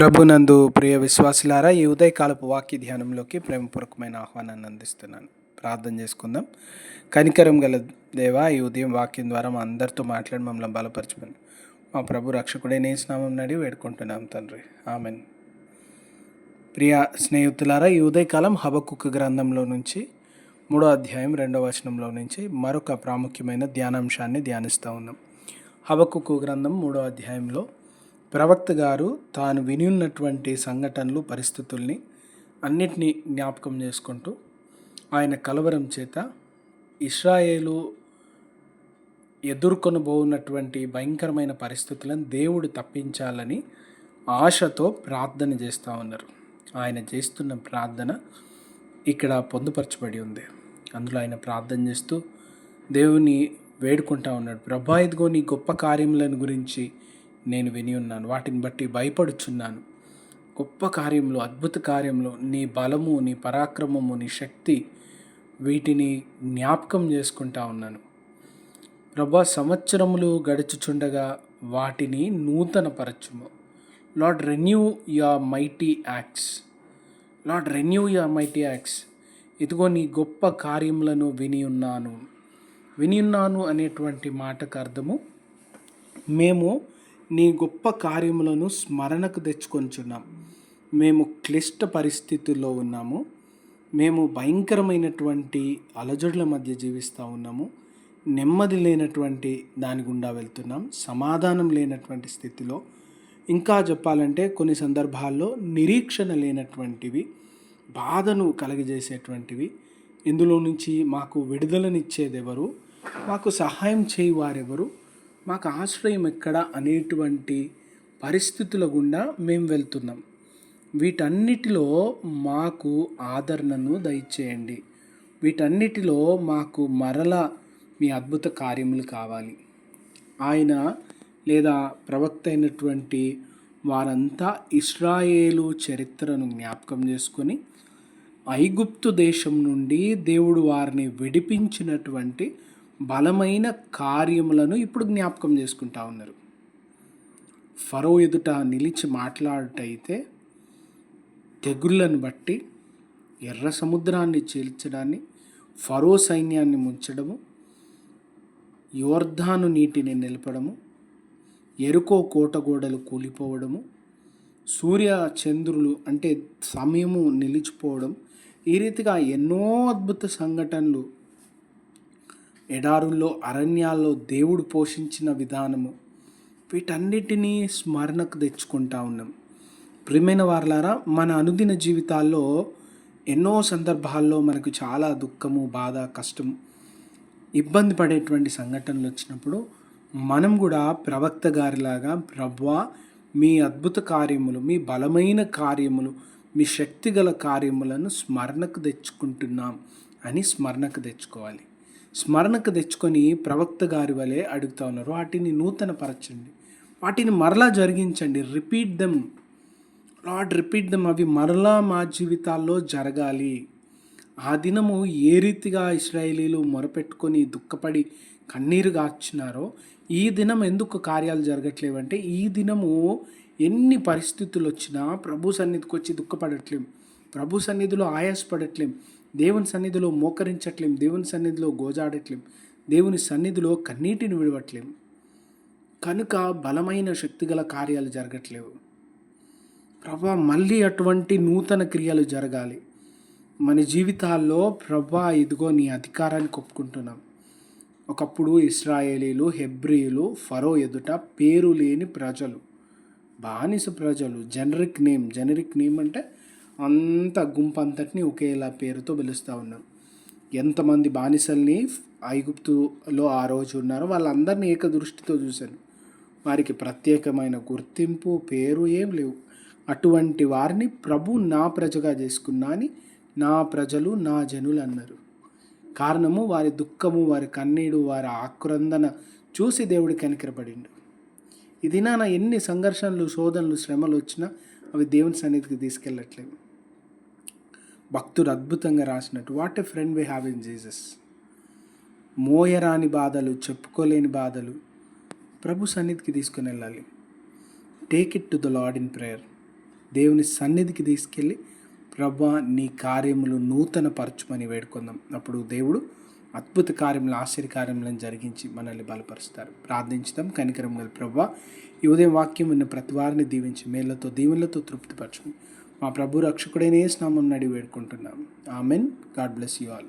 ప్రభునందు ప్రియ విశ్వాసులారా ఈ ఉదయకాలపు వాక్య ధ్యానంలోకి ప్రేమపూర్వకమైన ఆహ్వానాన్ని అందిస్తున్నాను. ప్రార్థన చేసుకుందాం. కనికరం గల దేవా ఈ ఉదయం వాక్యం ద్వారా మా అందరితో మాట్లాడి మమ్మల్ని బలపరచమని. మా ప్రభు రక్షకుడే నేసినామం నడి వేడుకుంటున్నాం తండ్రి. ఆమెన్. ప్రియ స్నేహితులారా ఈ ఉదయకాలం హబకుక్ గ్రంథంలో నుంచి మూడో అధ్యాయం రెండవ వచనంలో నుంచి మరొక ప్రాముఖ్యమైన ధ్యానాంశాన్ని ధ్యానిస్తూ ఉన్నాం. హబకుక్కు గ్రంథం మూడో అధ్యాయంలో ప్రవక్త గారు తాను విని ఉన్నటువంటి సంఘటనలు పరిస్థితుల్ని అన్నిటినీ జ్ఞాపకం చేసుకుంటూ ఆయన కలవరం చేత ఇస్రాయేలు ఎదుర్కొనబోనటువంటి భయంకరమైన పరిస్థితులను దేవుడు తప్పించాలని ఆశతో ప్రార్థన చేస్తూ ఉన్నారు. ఆయన చేస్తున్న ప్రార్థన ఇక్కడ పొందుపరచబడి ఉంది. అందులో ఆయన ప్రార్థన చేస్తూ దేవుని వేడుకుంటా ఉన్నాడు. ప్రభా ఇదిగో నీ గొప్ప కార్యములను గురించి నేను విని ఉన్నాను. వాటిని బట్టి భయపడుచున్నాను. గొప్ప కార్యంలో అద్భుత కార్యంలో నీ బలము నీ పరాక్రమము నీ శక్తి వీటిని జ్ఞాపకం చేసుకుంటా ఉన్నాను. ప్రభా సంవత్సరములు గడుచుచుండగా వాటిని నూతనపరచుము. Lord renew your mighty acts. Lord renew your mighty acts. ఇదిగో నీ గొప్ప కార్యములను విని ఉన్నాను. విని ఉన్నాను అనేటువంటి మాటకు అర్థము మేము నీ గొప్ప కార్యములను స్మరణకు తెచ్చుకొంచున్నాం మేము క్లిష్ట పరిస్థితుల్లో ఉన్నాము. మేము భయంకరమైనటువంటి అలజడుల మధ్య జీవిస్తూ ఉన్నాము. నెమ్మది లేనటువంటి దాని గుండా వెళ్తున్నాం. సమాధానం లేనటువంటి స్థితిలో. ఇంకా చెప్పాలంటే కొన్ని సందర్భాల్లో నిరీక్షణ లేనటువంటివి బాధను కలగజేసేటువంటివి. ఇందులో నుంచి మాకు విడుదలనిచ్చేదెవరు? మాకు సహాయం చేయి వారెవరు మాకు ఆశ్రయం ఎక్కడ అనేటువంటి పరిస్థితుల గుండా మేము వెళ్తున్నాం. వీటన్నిటిలో మాకు ఆదరణను దయచేయండి. వీటన్నిటిలో మాకు మరల మీ అద్భుత కార్యములు కావాలి. ఆయన లేదా ప్రవక్త అయినటువంటి వారంతా ఇస్రాయేలు చరిత్రను జ్ఞాపకం చేసుకొని ఐగుప్తు దేశం నుండి దేవుడు వారిని విడిపించినటువంటి బలమైన కార్యములను ఇప్పుడు జ్ఞాపకం చేసుకుంటా ఉన్నారు. ఫరో ఎదుట నిలిచి మాట్లాడటైతే తెగుళ్ళను బట్టి ఎర్ర సముద్రాన్ని చీల్చడాన్ని ఫరో సైన్యాన్ని ముంచడము యోర్ధాను నీటిని నిలపడము ఎరుకో కోటగోడలు కూలిపోవడము సూర్య చంద్రులు అంటే సమయము నిలిచిపోవడం ఈ రీతిగా ఎన్నో అద్భుత సంఘటనలు ఎడారుల్లో అరణ్యాల్లో దేవుడు పోషించిన విధానము. వీటన్నిటినీ స్మరణకు తెచ్చుకుంటా ఉన్నాం. ప్రియమైన వారలారా మన అనుదిన జీవితాల్లో ఎన్నో సందర్భాల్లో మనకు చాలా దుఃఖము బాధ కష్టం ఇబ్బంది పడేటువంటి సంఘటనలు వచ్చినప్పుడు మనం కూడా ప్రవక్త గారిలాగా ప్రభ్వా మీ అద్భుత కార్యములు మీ బలమైన కార్యములు మీ శక్తిగల కార్యములను స్మరణకు తెచ్చుకుంటున్నాం అని స్మరణకు తెచ్చుకోవాలి. స్మరణకు తెచ్చుకొని ప్రవక్త గారి వలె అడుగుతా ఉన్నారు. వాటిని నూతన పరచండి వాటిని మరలా జరిగించండి. Repeat them lord repeat them అవి మరలా మా జీవితాల్లో జరగాలి. ఆ దినము ఏ రీతిగా ఇస్రాయేలీలు మొరపెట్టుకొని దుఃఖపడి కన్నీరు గార్చినారో ఈ దినం ఎందుకు కార్యాలు జరగట్లేవంటే ఈ దినము ఎన్ని పరిస్థితులు వచ్చినా ప్రభు సన్నిధికి వచ్చి దుఃఖపడట్లేం. ప్రభు సన్నిధిలో ఆయాసపడట్లేం. దేవుని సన్నిధిలో మోకరించట్లేం దేవుని సన్నిధిలో గోజాడట్లేం దేవుని సన్నిధిలో కన్నీటిని విడవట్లేం. కనుక బలమైన శక్తిగల కార్యాలు జరగట్లేవు. ప్రభా మళ్ళీ అటువంటి నూతన క్రియలు జరగాలి. మన జీవితాల్లో ప్రభా ఇదిగో నీ అధికారాన్ని ఒప్పుకుంటున్నాం ఒకప్పుడు ఇస్రాయేలీలు హెబ్రియులు ఫరో ఎదుట పేరు లేని ప్రజలు బానిస ప్రజలు జనరిక్ నేమ్ జనరిక్ నేమ్ అంటే అంత గుంపు అంతటిని ఒకేలా పేరుతో పిలుస్తూ ఉన్నాం. ఎంతమంది బానిసల్ని ఐగుప్తులో ఆ రోజు ఉన్నారో వాళ్ళందరినీ ఏకదృష్టితో చూశాను. వారికి ప్రత్యేకమైన గుర్తింపు పేరు ఏం లేవు. అటువంటి వారిని ప్రభు నా ప్రజగా చేసుకున్నా అని నా ప్రజలు నా జనులు అన్నారు. కారణము వారి దుఃఖము వారి కన్నీడు వారి ఆక్రందన చూసి దేవుడి కనికరపడిండు. ఇది నా ఎన్ని సంఘర్షణలు శోధనలు శ్రమలు వచ్చినా అవి దేవుని సన్నిధికి తీసుకెళ్ళట్లేదు భక్తుడు అద్భుతంగా రాసినట్టు. What a friend we have in Jesus మోయరాని బాధలు చెప్పుకోలేని బాధలు ప్రభు సన్నిధికి తీసుకుని వెళ్ళాలి. Take it to the lord in prayer దేవుని సన్నిధికి తీసుకెళ్ళి ప్రభా నీ కార్యములు నూతన పరచుమని వేడుకుందాం. అప్పుడు దేవుడు అద్భుత కార్యములు ఆశ్చర్యకార్యములను జరిగించి మనల్ని బలపరుస్తారు. ప్రార్థించుదాం. కనికరం గల ప్రభా ఈ ఉదయం వాక్యం ఉన్న ప్రతి వారిని దీవించి మేళ్ళతో దీవులతో తృప్తిపరచుకుని మా ప్రభు రక్షకుడైన స్నామం నడి వేడుకుంటున్నాం. Amen. God bless you all.